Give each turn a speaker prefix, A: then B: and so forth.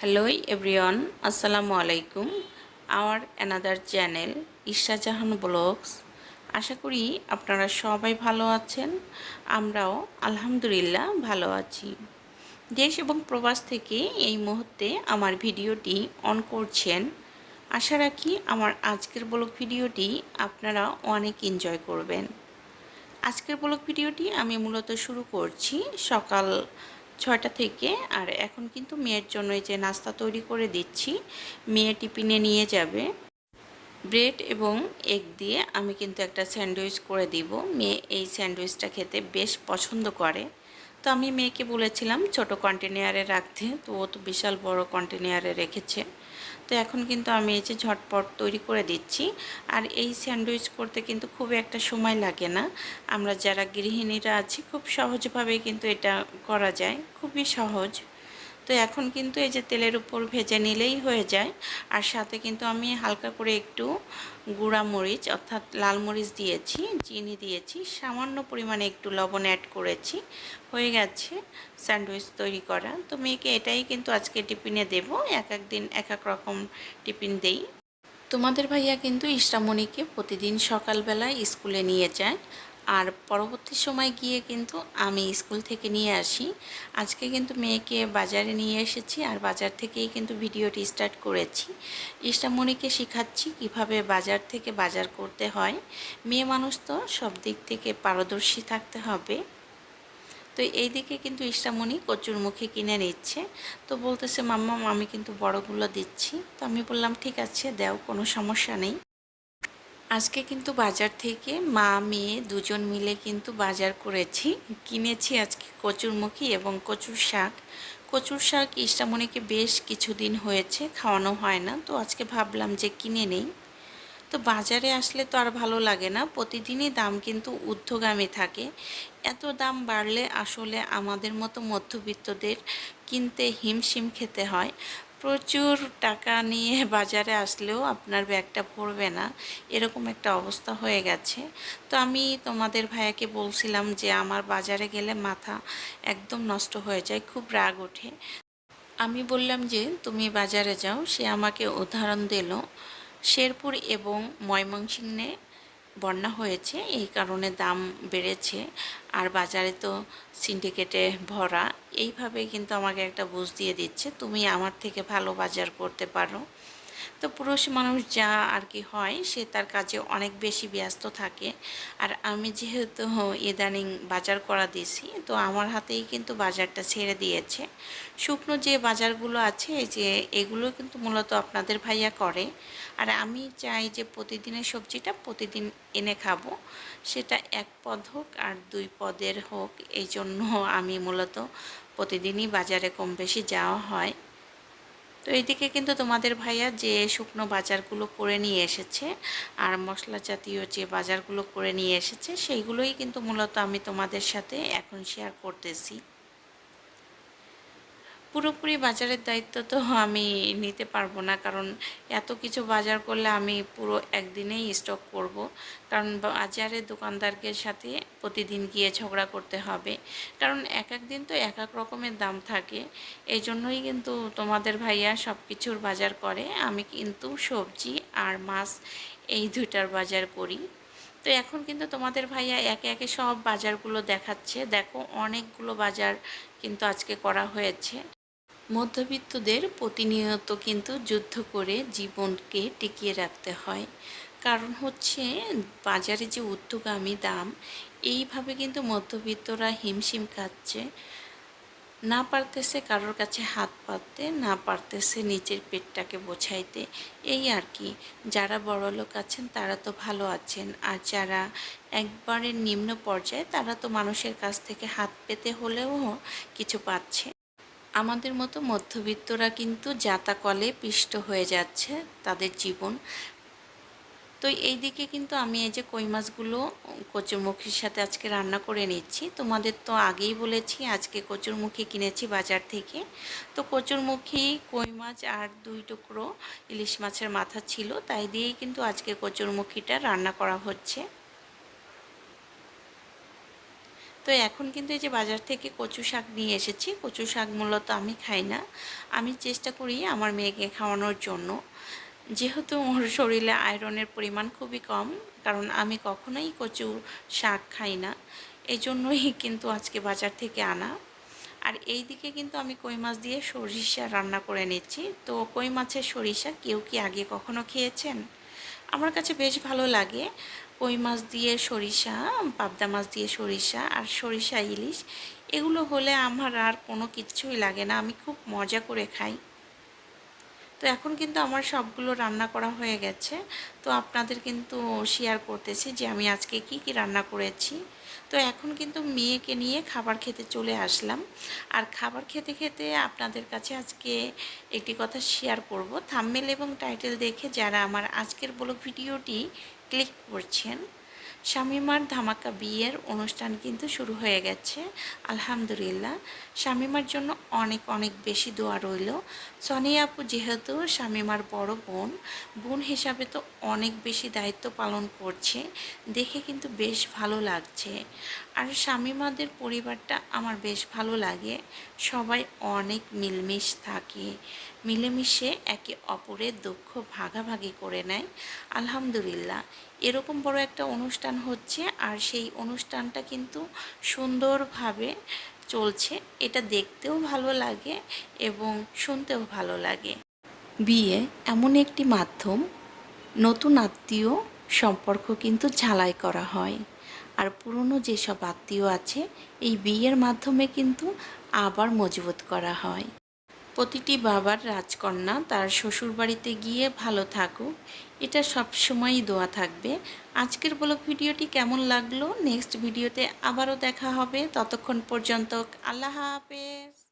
A: Hello everyone আসসালামু আলাইকুম our another channel Isha Jahan vlogs আশা করি আপনারা সবাই ভালো আছেন। আমরাও আলহামদুলিল্লাহ ভালো আছি। দেশ এবং প্রবাস থেকে এই মুহূর্তে আমার ভিডিওটি অন করছেন। আশা রাখি আমার আজকের ব্লগ ভিডিওটি আপনারা অনেক এনজয় করবেন। আজকের ব্লগ ভিডিওটি আমি মূলত শুরু করছি সকাল ছয়টা থেকে, আর এখন কিন্তু মেয়ের জন্য এই যে নাস্তা তৈরি করে দিচ্ছি, মেয়ে টিফিনে নিয়ে যাবে। ব্রেড এবং এগ দিয়ে আমি কিন্তু একটা স্যান্ডউইচ করে দিব। মেয়ে এই স্যান্ডউইচটা খেতে বেশ পছন্দ করে। তো আমি মেয়েকে বলেছিলাম ছোট কন্টেনিয়ারে রাখতে, তো ও তো বিশাল বড় কন্টেনিয়ারে রেখেছে। তো এখন কিন্তু আমি এই যে ঝটপট তৈরি করে দিচ্ছি। আর এই স্যান্ডউইচ করতে কিন্তু খুব একটা সময় লাগে না। আমরা যারা গৃহিণীরা আছি, খুব সহজভাবে কিন্তু এটা করা যায়। খুবই সহজ। তো এখন কিন্তু এই যে তেলের উপর ভেজে নিলেই হয়ে যায়। আর সাথে কিন্তু আমি হালকা করে একটু গুঁড়া মরিচ, অর্থাৎ লাল মরিচ দিয়েছি, চিনি দিয়েছি, সামান্য পরিমাণে একটু লবণ অ্যাড করেছি। হয়ে গেছে স্যান্ডউইচ তৈরি করা। তো মেয়েকে এটাই কিন্তু আজকে টিফিনে দেব। এক এক দিন, এক এক রকম টিফিন দেই। তোমাদের ভাইয়া কিন্তু ইসরামণিকে প্রতিদিন সকালবেলায় স্কুলে নিয়ে যায়। আর পরবর্তী সময় গিয়ে কিন্তু আমি স্কুল থেকে নিয়ে আসি। আজকে কিন্তু মেয়েকে বাজারে নিয়ে এসেছি আর বাজার থেকেই কিন্তু ভিডিওটি স্টার্ট করেছি। ইষ্টামণিকে শেখাচ্ছি কীভাবে বাজার থেকে বাজার করতে হয়। মেয়ে মানুষ তো সব দিক থেকে পারদর্শী থাকতে হবে। তো এই দিকে কিন্তু ইষ্টামণি কচুর মুখে কিনে নিচ্ছে। তো বলতেছে, মাম্মা, আমি কিন্তু বড়গুলো দিচ্ছি। তো আমি বললাম, ঠিক আছে, দেও, কোনো সমস্যা নেই। আজকে কিন্তু বাজার থেকে মা, মেয়ে দুজন মিলে কিন্তু বাজার করেছি। কিনেছি আজকে কচুরমুখী এবং কচুর শাক। কচুর শাক ইষ্টামণিকে বেশ কিছুদিন হয়েছে, খাওয়ানো হয় না। তো আজকে ভাবলাম যে কিনে নেই। তো বাজারে আসলে তো আর ভালো লাগে না। প্রতিদিনই দাম কিন্তু ঊর্ধ্বগামী থাকে। এত দাম বাড়লে আসলে আমাদের মতো মধ্যবিত্তদের কিনতে হিমশিম খেতে হয়। প্রচুর টাকা নিয়ে বাজারে আসলেও আপনার ব্যাগটা পড়বে না। এরকম একটা অবস্থা হয়ে গেছে। তো আমি তোমাদের ভাইয়াকে বলছিলাম যে আমার বাজারে গেলে মাথা একদম নষ্ট হয়ে যায়, খুব রাগ ওঠে। আমি বললাম যে, তুমি বাজারে যাও। সে আমাকে উদাহরণ দিল, শেরপুর এবং ময়মনসিংহে বন্যা হয়েছে, এই কারণে দাম বেড়েছে। আর বাজারে তো সিন্ডিকেটে ভরা, এইভাবে কিন্তু আমাকে একটা বুঝ দিয়ে দিচ্ছে, তুমি আমার থেকে ভালো বাজার করতে পারো। তো পুরুষ মানুষ যা আর কি হয়, সে তার কাজে অনেক বেশি ব্যস্ত থাকে। আর আমি যেহেতু ইদানিং বাজার করা দিছি তো আমার হাতেই কিন্তু বাজারটা ছেড়ে দিয়েছে। শুকনো যে বাজারগুলো আছে যে এগুলো কিন্তু মূলত আপনাদের ভাইয়া করে। আর আমি চাই যে প্রতিদিনের সবজিটা প্রতিদিন এনে খাব। সেটা এক পদ হোক আর দুই পদের হোক, এই জন্য আমি মূলত প্রতিদিনই বাজারে কম বেশি যাওয়া হয়। তো এইদিকে কিন্তু তোমাদের ভাইয়া যে শুকনো বাজারগুলো করে নিয়ে এসেছে আর মশলা জাতীয় যে বাজারগুলো করে নিয়ে এসেছে, সেইগুলোই কিন্তু মূলত আমি তোমাদের সাথে এখন শেয়ার করতেছি। পুরোপুরি বাজারের দায়িত্ব তো আমি নিতে পারব না। কারণ এত কিছু বাজার করলে আমি পুরো একদিনেই স্টক করব। কারণ বাজারের দোকানদারকে সাথে প্রতিদিন গিয়ে ঝগড়া করতে হবে। কারণ এক এক দিন তো এক এক রকমের দাম থাকে। এই জন্যই কিন্তু তোমাদের ভাইয়া সব কিছুর বাজার করে। আমি কিন্তু সবজি আর মাছ এই দুইটার বাজার করি। তো এখন কিন্তু তোমাদের ভাইয়া একে একে সব বাজারগুলো দেখাচ্ছে। দেখো অনেকগুলো বাজার কিন্তু আজকে করা হয়েছে। মধ্যবিত্তদের প্রতিনিয়ত কিন্তু যুদ্ধ করে জীবনকে টিকিয়ে রাখতে হয়। কারণ হচ্ছে বাজারে যে উদ্যোগামী দাম, এইভাবে কিন্তু মধ্যবিত্তরা হিমশিম খাচ্ছে। না পারতেছে কারোর কাছে হাত পাততে, না পারতেছে নিজের পেটটাকে বোঝাইতে। এই আর কি, যারা বড়লোক আছেন তারা তো ভালো আছেন, আর যারা একবারের নিম্ন পর্যায়ে তারা তো মানুষের কাছ থেকে হাত পেতে হলেও কিছু পাচ্ছে। আমাদের মতো মধ্যবিত্তরা কিন্তু জাতাকলে পিষ্ট হয়ে যাচ্ছে তাদের জীবন। তো এই দিকে কিন্তু আমি এই যে কই মাছগুলো, কচুরমুখির সাথে আজকে রান্না করে নিচ্ছি। তোমাদের তো আগেই বলেছি, আজকে কচুরমুখী কিনেছি বাজার থেকে। তো কচুরমুখী, কই মাছ আর দুই টুকরো ইলিশ মাছের মাথা ছিল, তাই দিয়েই কিন্তু আজকে কচুরমুখীটা রান্না করা হচ্ছে। তো এখন কিন্তু এই যে বাজার থেকে কচু শাক নিয়ে এসেছি, কচু শাক মূলত আমি খাই না। আমি চেষ্টা করি আমার মেয়েকে খাওয়ানোর জন্য। যেহেতু ওর শরীরে আয়রনের পরিমাণ খুবই কম, কারণ আমি কখনোই কচু শাক খাই না। এই জন্যই কিন্তু আজকে বাজার থেকে আনা। আর এই দিকে কিন্তু আমি কই মাছ দিয়ে সরিষা রান্না করে নিচ্ছি। তো কই মাছের সরিষা কেউ কি আগে কখনো খেয়েছেন? আমার কাছে বেশ ভালো লাগে। কই মাছ দিয়ে সরিষা, পাবদা মাছ দিয়ে সরিষা আর সরিষা ইলিশ, এগুলো হলে আমার আর কোনো কিছুই লাগে না। আমি খুব মজা করে খাই। তো এখন কিন্তু আমার সবগুলো রান্না করা হয়ে গেছে। তো আপনাদের কিন্তু শেয়ার করতেছি যে আমি আজকে কি কি রান্না করেছি। তো এখন কিন্তু মেয়েকে নিয়ে খাবার খেতে চলে আসলাম। আর খাবার খেতে খেতে আপনাদের কাছে আজকে একটি কথা শেয়ার করব। থাম্মেল এবং টাইটেল দেখে যারা আমার আজকের বলো ভিডিওটি ক্লিক করছেন শামিমার ধামাকা বিয়ের অনুষ্ঠান কিন্তু শুরু হয়ে গেছে, আলহামদুলিল্লাহ। শামিমার জন্য অনেক অনেক বেশি দোয়া রইল। সনি আপু যেহেতু শামিমার বড় বোন বোন হিসাবে তো অনেক বেশি দায়িত্ব পালন করছে, দেখে কিন্তু বেশ ভালো লাগছে। আর শামিমাদের পরিবারটা আমার বেশ ভালো লাগে, সবাই অনেক মিলমিশ থাকে। মিলেমিশে একে অপরের দুঃখ ভাগাভাগি করে নেয়। আলহামদুলিল্লাহ, এরকম বড় একটা অনুষ্ঠান হচ্ছে আর সেই অনুষ্ঠানটা কিন্তু সুন্দরভাবে চলছে। এটা দেখতেও ভালো লাগে এবং শুনতেও ভালো লাগে। বিয়ে এমন একটি মাধ্যম, নতুন আত্মীয় সম্পর্ক কিন্তু ঝালাই করা হয় আর পুরনো যেসব আত্মীয় আছে, এই বিয়ের মাধ্যমে কিন্তু আবার মজবুত করা হয়। প্রতিটি বাবার রাজকন্যা তার শ্বশুরবাড়িতে গিয়ে ভালো থাকুক। এটা সবসময়ই দোয়া থাকবে। আজকের ব্লগ ভিডিওটি কেমন লাগল? নেক্সট ভিডিওতে আবারও দেখা হবে। ততক্ষণ পর্যন্ত আল্লাহ হাফেজ।